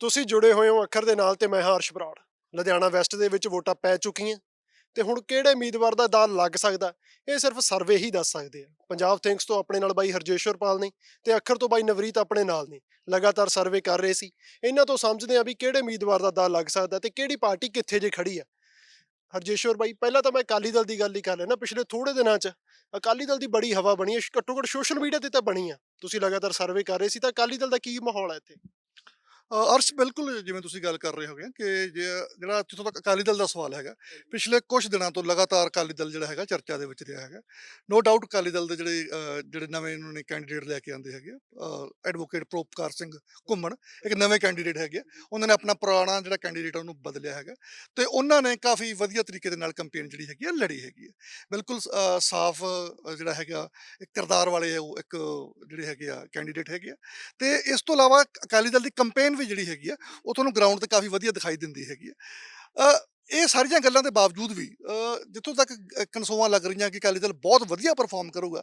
ਤੁਸੀਂ ਜੁੜੇ ਹੋਏ ਹੋ ਅੱਖਰ ਦੇ ਨਾਲ ਤੇ ਮੈਂ ਹਾਂ ਹਰਸ਼ ਬਰਾੜ। ਲੁਧਿਆਣਾ ਵੈਸਟ ਦੇ ਵਿੱਚ ਵੋਟਾਂ ਪੈ ਚੁੱਕੀਆਂ। ਤੇ ਹੁਣ ਕਿਹੜੇ ਉਮੀਦਵਾਰ ਦਾ ਦਾਅ ਲੱਗ ਸਕਦਾ? ਇਹ ਸਿਰਫ ਸਰਵੇ ਹੀ ਦੱਸ ਸਕਦੇ ਆ। ਪੰਜਾਬ ਥਿੰਕਸ ਤੋਂ ਆਪਣੇ ਨਾਲ ਬਾਈ ਹਰਜੇਸ਼ਵਰ ਪਾਲ ਨੇ ਤੇ ਅੱਖਰ ਤੋਂ ਬਾਈ ਨਵਰੀਤ ਆਪਣੇ ਨਾਲ ਨੇ। ਲਗਾਤਾਰ ਸਰਵੇ ਕਰ ਰਹੇ ਸੀ। ਇਹਨਾਂ ਤੋਂ ਸਮਝਦੇ ਆ ਵੀ ਕਿਹੜੇ ਉਮੀਦਵਾਰ ਦਾ ਦਾਅ ਲੱਗ ਸਕਦਾ ਤੇ ਕਿਹੜੀ ਪਾਰਟੀ ਕਿੱਥੇ ਜੇ ਖੜੀ ਆ। ਹਰਜੇਸ਼ਵਰ ਬਾਈ, ਪਹਿਲਾਂ ਤਾਂ ਮੈਂ ਅਕਾਲੀ ਦਲ ਦੀ ਗੱਲ ਹੀ ਕਰ ਲੈਣਾ ਪਿਛਲੇ ਥੋੜੇ ਦਿਨਾਂ 'ਚ ਅਕਾਲੀ ਦਲ ਦੀ ਬੜੀ ਹਵਾ ਬਣੀ ਹੈ। ਘੱਟੋ ਘੱਟ ਸੋਸ਼ਲ ਮੀਡੀਆ ਤੇ ਤਾਂ ਬਣੀ ਆ। ਤੁਸੀਂ ਲਗਾਤਾਰ ਸਰਵੇ ਕਰ ਰਹੇ ਸੀ ਤਾਂ ਅਕਾਲੀ ਦਲ ਦਾ ਕੀ ਮਾਹੌਲ ਹੈ ਇੱਥੇ? ਅ, ਅਰਸ਼ ਬਿਲਕੁਲ ਜਿਵੇਂ ਤੁਸੀਂ ਗੱਲ ਕਰ ਰਹੇ ਹੋਗੇ ਕਿ ਜੇ ਜਿਹੜਾ ਜਿੱਥੋਂ ਤੱਕ ਅਕਾਲੀ ਦਲ ਦਾ ਸਵਾਲ ਹੈਗਾ ਪਿਛਲੇ ਕੁਝ ਦਿਨਾਂ ਤੋਂ ਲਗਾਤਾਰ ਅਕਾਲੀ ਦਲ ਜਿਹੜਾ ਹੈਗਾ ਚਰਚਾ ਦੇ ਵਿੱਚ ਰਿਹਾ ਹੈਗਾ। ਨੋ ਡਾਊਟ ਅਕਾਲੀ ਦਲ ਦੇ ਜਿਹੜੇ ਅ, ਜਿਹੜੇ ਨਵੇਂ ਇਹਨਾਂ ਨੇ ਕੈਂਡੀਡੇਟ ਲੈ ਕੇ ਆਂਦੇ ਹੈਗੇ ਐਡਵੋਕੇਟ ਪ੍ਰੋਪਕਾਰ ਸਿੰਘ ਘੁੰਮਣ ਇੱਕ ਨਵੇਂ ਕੈਂਡੀਡੇਟ ਹੈਗੇ ਆ। ਉਹਨਾਂ ਨੇ ਆਪਣਾ ਪੁਰਾਣਾ ਜਿਹੜਾ ਕੈਂਡੀਡੇਟ ਉਹਨੂੰ ਬਦਲਿਆ ਹੈਗਾ। ਤੇ ਉਹਨਾਂ ਨੇ ਕਾਫੀ ਵਧੀਆ ਤਰੀਕੇ ਦੇ ਨਾਲ ਕੰਪੇਨ ਜਿਹੜੀ ਹੈਗੀ ਆ ਲੜੀ ਹੈਗੀ ਹੈ ਬਿਲਕੁਲ ਅ, ਸਾਫ਼ ਅ, ਜਿਹੜਾ ਹੈਗਾ ਇੱਕ ਕਿਰਦਾਰ ਵਾਲੇ ਉਹ ਇੱਕ ਜਿਹੜੇ ਹੈਗੇ ਆ ਕੈਂਡੀਡੇਟ ਹੈਗੇ ਆ। ਤੇ ਇਸ ਤੋਂ ਇਲਾਵਾ ਅਕਾਲੀ ਦਲ ਦੀ ਕੰਪੇਨ ਵੀ ਜਿਹੜੀ ਹੈਗੀ ਆ ਉਹ ਤੁਹਾਨੂੰ ਗਰਾਊਂਡ ਤੇ ਕਾਫੀ ਵਧੀਆ ਦਿਖਾਈ ਦਿੰਦੀ ਹੈਗੀ ਆ। ਇਹ ਸਾਰੀਆਂ ਗੱਲਾਂ ਦੇ ਬਾਵਜੂਦ ਵੀ ਜਿੱਥੋਂ ਤੱਕ ਅ, ਕਨਸੋਆਂ ਲੱਗ ਰਹੀਆਂ ਕਿ ਅਕਾਲੀ ਦਲ ਬਹੁਤ ਵਧੀਆ ਪਰਫਾਰਮ ਕਰੂਗਾ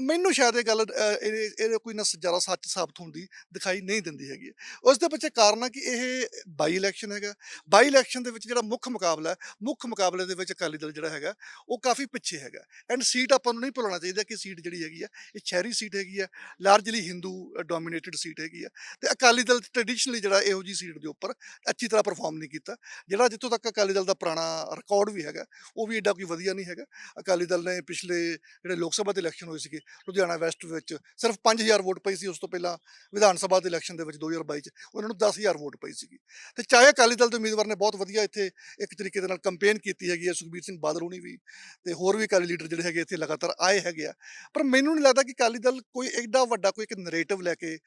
ਮੈਨੂੰ ਸ਼ਾਇਦ ਇਹ ਗੱਲ ਇਹ ਇਹ ਕੋਈ ਨਾ ਜ਼ਿਆਦਾ ਸੱਚ ਸਾਬਤ ਹੁੰਦੀ ਦਿਖਾਈ ਨਹੀਂ ਦਿੰਦੀ ਹੈਗੀ। ਉਸ ਦੇ ਪਿੱਛੇ ਕਾਰਨ ਆ ਕਿ ਇਹ ਬਾਈ ਇਲੈਕਸ਼ਨ ਹੈਗਾ। ਬਾਈ ਇਲੈਕਸ਼ਨ ਦੇ ਵਿੱਚ ਜਿਹੜਾ ਮੁੱਖ ਮੁਕਾਬਲਾ ਮੁੱਖ ਮੁਕਾਬਲੇ ਦੇ ਵਿੱਚ ਅਕਾਲੀ ਦਲ ਜਿਹੜਾ ਹੈਗਾ ਉਹ ਕਾਫੀ ਪਿੱਛੇ ਹੈਗਾ। ਐਂਡ ਸੀਟ ਆਪਾਂ ਨੂੰ ਨਹੀਂ ਭੁੱਲਣਾ ਚਾਹੀਦਾ ਕਿ ਸੀਟ ਜਿਹੜੀ ਹੈਗੀ ਆ ਇਹ ਸ਼ਹਿਰੀ ਸੀਟ ਹੈਗੀ ਆ ਲਾਰਜਲੀ ਹਿੰਦੂ ਡੋਮੀਨੇਟਡ ਸੀਟ ਹੈਗੀ ਆ। ਤੇ ਅਕਾਲੀ ਦਲ ਟ੍ਰੈਡੀਸ਼ਨਲੀ ਜਿਹੜਾ ਇਹੋ ਜੀ ਸੀਟ ਦੇ ਉੱਪਰ ਅੱਛੀ ਤਰ੍ਹਾਂ ਪਰਫਾਰਮ ਨਹੀਂ ਕੀਤਾ। ਜਿਹੜਾ ਜਿੱਥੋਂ ਤੱਕ ਅਕਾਲੀ ਦਲ ਦਾ ਪੁਰਾਣਾ ਰਿਕਾਰਡ ਵੀ ਹੈਗਾ, ਉਹ ਵੀ ਐਡਾ ਕੋਈ ਵਧੀਆ ਨਹੀਂ ਹੈਗਾ। ਅਕਾਲੀ ਦਲ ਨੇ ਪਿਛਲੇ ਜਿਹੜੇ ਲੋਕ ਸਭਾ ਦੇ ਇਲੈਕਸ਼ਨ ਹੋਏ ਸੀਗੇ, ਲੁਧਿਆਣਾ ਵੈਸਟ ਵਿੱਚ ਸਿਰਫ 5000 ਵੋਟ ਪਈ ਸੀ, ਉਸ ਤੋਂ ਪਹਿਲਾਂ ਵਿਧਾਨ ਸਭਾ ਦੇ ਇਲੈਕਸ਼ਨ ਦੇ ਵਿੱਚ 2022 ਚ, ਉਹਨਾਂ ਨੂੰ 10000 ਵੋਟ ਪਈ ਸੀਗੀ। ਤੇ ਚਾਹੇ ਅਕਾਲੀ ਦਲ ਦੇ ਉਮੀਦਵਾਰ ਨੇ ਬਹੁਤ ਵਧੀਆ ਇੱਥੇ ਇੱਕ ਤਰੀਕੇ ਦੇ ਨਾਲ ਕੰਪੇਨ ਕੀਤੀ ਹੈਗੀ ਹੈ, ਸੁਖਬੀਰ ਸਿੰਘ ਬਾਦਲ ਹੋਣੀ ਵੀ, ਤੇ ਹੋਰ ਵੀ ਅਕਾਲੀ ਲੀਡਰ ਜਿਹੜੇ ਹੈਗੇ ਇੱਥੇ ਲਗਾਤਾਰ ਆਏ ਹੈਗੇ ਆ। ਪਰ ਮੈਨੂੰ ਨਹੀਂ ਲੱਗਦਾ ਕਿ ਅਕਾਲੀ ਦਲ ਕੋਈ ਐਡਾ ਵੱਡਾ ਕੋਈ ਇੱਕ ਨੈਰੇਟਿਵ ਲੈ ਕੇ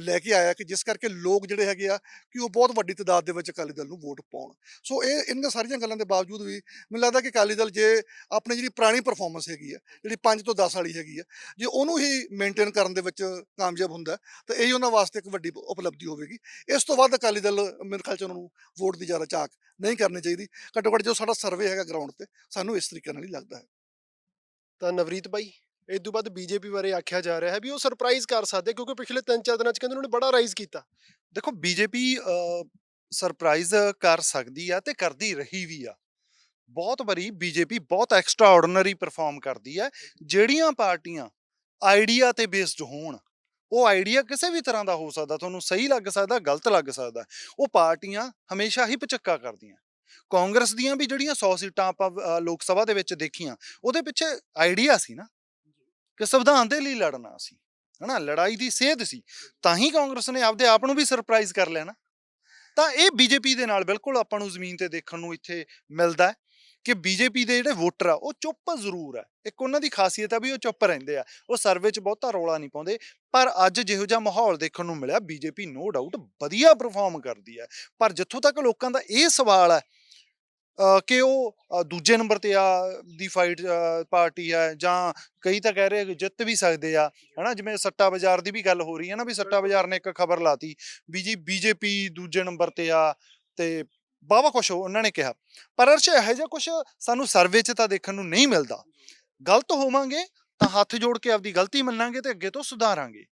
ਲੈ ਕੇ ਆਇਆ ਕਿ ਜਿਸ ਕਰਕੇ ਲੋਕ ਜਿਹੜੇ ਹੈਗੇ ਆ, ਕਿ ਉਹ ਬਹੁਤ ਵੱਡੀ ਤਾਦਾਦ ਦੇ ਵਿੱਚ ਅਕਾਲੀ ਦਲ ਨੂੰ ਵੋਟ ਪਾਉਣ। ਸੋ ਇਹ ਇਹਨਾਂ ਸਾਰੀਆਂ ਗੱਲਾਂ ਦੇ ਬਾਵਜੂਦ ਵੀ ਮੈਨੂੰ ਲੱਗਦਾ ਕਿ ਅਕਾਲੀ ਦਲ ਜੇ ਆਪਣੀ ਜਿਹੜੀ ਪੁਰਾਣੀ ਪਰਫਾਰਮੈਂਸ ਹੈਗੀ ਆ ਜਿਹੜੀ 5 ਤੋਂ 10 ਵਾਲੀ ਹੈਗੀ ਆ ਜੇ ਉਹਨੂੰ ਹੀ ਮੇਨਟੇਨ ਕਰਨ ਦੇ ਵਿੱਚ ਕਾਮਯਾਬ ਹੁੰਦਾ ਤਾਂ ਇਹ ਉਹਨਾਂ ਵਾਸਤੇ ਇੱਕ ਵੱਡੀ ਉਪਲਬਧੀ ਹੋਵੇਗੀ। ਇਸ ਤੋਂ ਵੱਧ ਅਕਾਲੀ ਦਲ ਮੇਰੇ ਖਿਆਲ ਚ ਉਹਨਾਂ ਨੂੰ ਵੋਟ ਦੀ ਜ਼ਿਆਦਾ ਝਾਕ ਨਹੀਂ ਕਰਨੀ ਚਾਹੀਦੀ। ਘੱਟੋ ਘੱਟ ਜੋ ਸਾਡਾ ਸਰਵੇ ਹੈਗਾ ਗਰਾਊਂਡ ਤੇ ਸਾਨੂੰ ਇਸ ਤਰੀਕੇ ਨਾਲ ਹੀ ਲੱਗਦਾ ਹੈ। ਤਾਂ ਨਵਰੀਤ ਬਾਈ ਇਸ ਤੋਂ ਬਾਅਦ ਬੀਜੇਪੀ ਬਾਰੇ ਆਖਿਆ ਜਾ ਰਿਹਾ ਹੈ ਵੀ ਉਹ ਸਰਪ੍ਰਾਈਜ਼ ਕਰ ਸਕਦੇ ਕਿਉਂਕਿ ਪਿਛਲੇ 3-4 ਦਿਨਾਂ ਚ ਕਹਿੰਦੇ ਉਹਨਾਂ ਨੇ ਬੜਾ ਰਾਈਜ਼ ਕੀਤਾ। ਦੇਖੋ ਬੀਜੇਪੀ ਸਰਪ੍ਰਾਈਜ਼ ਕਰ ਸਕਦੀ ਆ ਤੇ ਕਰਦੀ ਰਹੀ ਵੀ ਆ। ਬਹੁਤ ਵਾਰੀ ਬੀਜੇਪੀ ਬਹੁਤ ਐਕਸਟਰਾ ਆਰਡੀਨਰੀ ਪਰਫਾਰਮ ਕਰਦੀ ਹੈ ਜਿਹੜੀਆਂ ਪਾਰਟੀਆਂ ਆਈਡੀਆ ਤੇ ਬੇਸਡ ਹੋਣ, ਉਹ ਆਈਡੀਆ ਕਿਸੇ ਵੀ ਤਰ੍ਹਾਂ ਦਾ ਹੋ ਸਕਦਾ, ਤੁਹਾਨੂੰ ਸਹੀ ਲੱਗ ਸਕਦਾ, ਗਲਤ ਲੱਗ ਸਕਦਾ, ਉਹ ਪਾਰਟੀਆਂ ਹਮੇਸ਼ਾ ਹੀ ਪਚੱਕਾ ਕਰਦੀਆਂ। ਕਾਂਗਰਸ ਦੀਆਂ ਵੀ ਜਿਹੜੀਆਂ 100 ਸੀਟਾਂ ਆਪਾਂ ਲੋਕ ਸਭਾ ਦੇ ਵਿੱਚ ਦੇਖੀਆਂ, ਉਹਦੇ ਪਿੱਛੇ ਆਈਡੀਆ ਸੀ ਨਾ, ਕਿ ਸੰਵਿਧਾਨ ਦੇ ਲਈ ਲੜਨਾ ਸੀ, ਹਨਾ, ਲੜਾਈ ਦੀ ਸੇਧ ਸੀ, ਤਾਂ ਹੀ ਕਾਂਗਰਸ ਨੇ ਆਪਦੇ ਆਪ ਨੂੰ ਵੀ ਸਰਪ੍ਰਾਈਜ਼ ਕਰ ਲਿਆ ਨਾ। ਤਾਂ ਇਹ ਬੀਜੇਪੀ ਦੇ ਨਾਲ ਬਿਲਕੁਲ ਆਪਾਂ ਨੂੰ ਜ਼ਮੀਨ ਤੇ ਦੇਖਣ ਨੂੰ ਇੱਥੇ ਮਿਲਦਾ ਹੈ ਕਿ ਬੀਜੇਪੀ ਦੇ ਜਿਹੜੇ ਵੋਟਰ ਆ, ਉਹ ਚੁੱਪ ਜ਼ਰੂਰ ਹੈ। ਇੱਕ ਉਹਨਾਂ ਦੀ ਖਾਸੀਅਤ ਆ ਵੀ ਉਹ ਚੁੱਪ ਰਹਿੰਦੇ ਆ। ਉਹ ਸਰਵੇ 'ਚ ਬਹੁਤਾ ਰੌਲਾ ਨਹੀਂ ਪਾਉਂਦੇ। ਪਰ ਅੱਜ ਜਿਹੋ ਜਿਹਾ ਮਾਹੌਲ ਦੇਖਣ ਨੂੰ ਮਿਲਿਆ, ਬੀਜੇਪੀ ਨੋ ਡਾਊਟ ਵਧੀਆ ਪਰਫਾਰਮ ਕਰਦੀ ਹੈ। ਪਰ ਜਿੱਥੋਂ ਤੱਕ ਲੋਕਾਂ ਦਾ ਇਹ ਸਵਾਲ ਹੈ ਕਿ ਉਹ ਦੂਜੇ ਨੰਬਰ ਤੇ ਆ ਦੀ ਫਾਈਟ ਪਾਰਟੀ ਹੈ ਜਾਂ ਕਈ ਤਾਂ ਕਹਿ ਰਹੇ ਕਿ ਜਿੱਤ ਵੀ ਸਕਦੇ ਆ ਹਨਾ ਜਿਵੇਂ ਸੱਟਾ ਬਾਜ਼ਾਰ ਦੀ ਵੀ ਗੱਲ ਹੋ ਰਹੀ ਹੈ ਨਾ ਵੀ ਸੱਟਾ ਬਾਜ਼ਾਰ ਨੇ ਇੱਕ ਖਬਰ ਲਾਤੀ ਵੀ ਜੀ ਬੀਜੇਪੀ ਦੂਜੇ ਨੰਬਰ ਤੇ ਆ ਤੇ ਬਾਵਾ ਕੁਛ ਉਹਨਾਂ ਨੇ ਕਿਹਾ। ਪਰ ਅਰਸ਼ ਇਹੋ ਜਿਹਾ ਕੁਛ ਸਾਨੂੰ ਸਰਵੇ 'ਚ ਤਾਂ ਦੇਖਣ ਨੂੰ ਨਹੀਂ ਮਿਲਦਾ। ਗਲਤ ਹੋਵਾਂਗੇ ਤਾਂ ਹੱਥ ਜੋੜ ਕੇ ਆਪਦੀ ਗਲਤੀ ਮੰਨਾਂਗੇ ਤੇ ਅੱਗੇ ਤੋਂ ਸੁਧਾਰਾਂਗੇ।